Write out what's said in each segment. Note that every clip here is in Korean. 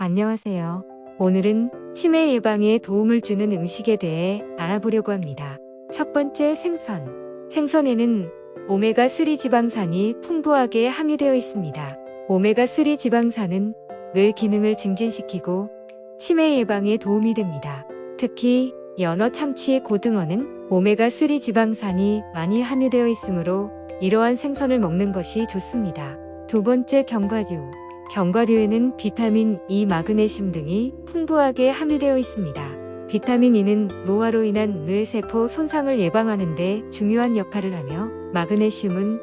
안녕하세요. 오늘은 치매 예방에 도움을 주는 음식에 대해 알아보려고 합니다. 첫 번째 생선. 생선에는 오메가3 지방산이 풍부하게 함유되어 있습니다. 오메가3 지방산은 뇌 기능을 증진시키고 치매 예방에 도움이 됩니다. 특히 연어, 참치, 고등어는 오메가3 지방산이 많이 함유되어 있으므로 이러한 생선을 먹는 것이 좋습니다. 두 번째 견과류. 견과류에는 비타민 E, 마그네슘 등이 풍부하게 함유되어 있습니다. 비타민 E는 노화로 인한 뇌세포 손상을 예방하는 데 중요한 역할을 하며 마그네슘은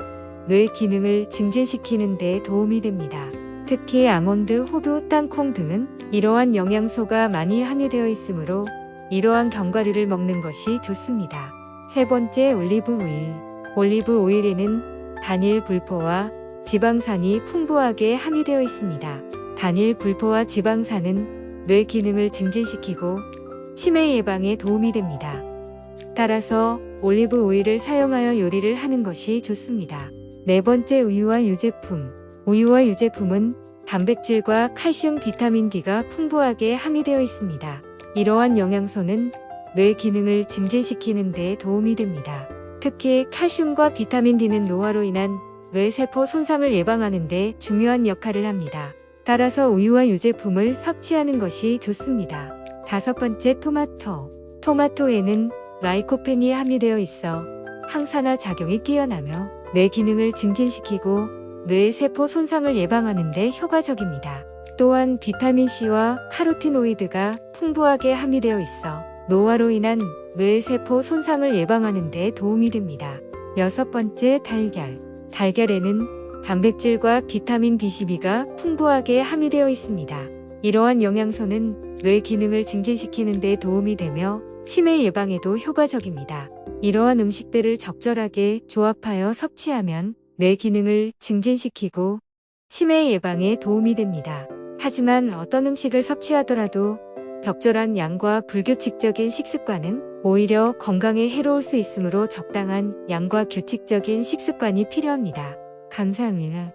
뇌 기능을 증진시키는 데 도움이 됩니다. 특히 아몬드, 호두, 땅콩 등은 이러한 영양소가 많이 함유되어 있으므로 이러한 견과류를 먹는 것이 좋습니다. 세 번째 올리브 오일. 올리브 오일에는 단일 불포와 지방산이 풍부하게 함유되어 있습니다. 단일 불포와 지방산은 뇌 기능을 증진시키고 치매 예방에 도움이 됩니다. 따라서 올리브 오일을 사용하여 요리를 하는 것이 좋습니다. 네 번째 우유와 유제품. 우유와 유제품은 단백질과 칼슘, 비타민 D가 풍부하게 함유되어 있습니다. 이러한 영양소는 뇌 기능을 증진시키는 데 도움이 됩니다. 특히 칼슘과 비타민 D는 노화로 인한 뇌세포 손상을 예방하는 데 중요한 역할을 합니다. 따라서 우유와 유제품을 섭취하는 것이 좋습니다. 다섯 번째 토마토. 토마토에는 라이코펜이 함유되어 있어 항산화 작용이 뛰어나며 뇌 기능을 증진시키고 뇌 세포 손상을 예방하는 데 효과적입니다. 또한 비타민C와 카로티노이드가 풍부하게 함유되어 있어 노화로 인한 뇌 세포 손상을 예방하는 데 도움이 됩니다. 여섯 번째 달걀. 달걀에는 단백질과 비타민 B12가 풍부하게 함유되어 있습니다. 이러한 영양소는 뇌 기능을 증진시키는 데 도움이 되며 치매 예방에도 효과적입니다. 이러한 음식들을 적절하게 조합하여 섭취하면 뇌 기능을 증진시키고 치매 예방에 도움이 됩니다. 하지만 어떤 음식을 섭취하더라도 적절한 양과 불규칙적인 식습관은 오히려 건강에 해로울 수 있으므로 적당한 양과 규칙적인 식습관이 필요합니다. 감사합니다.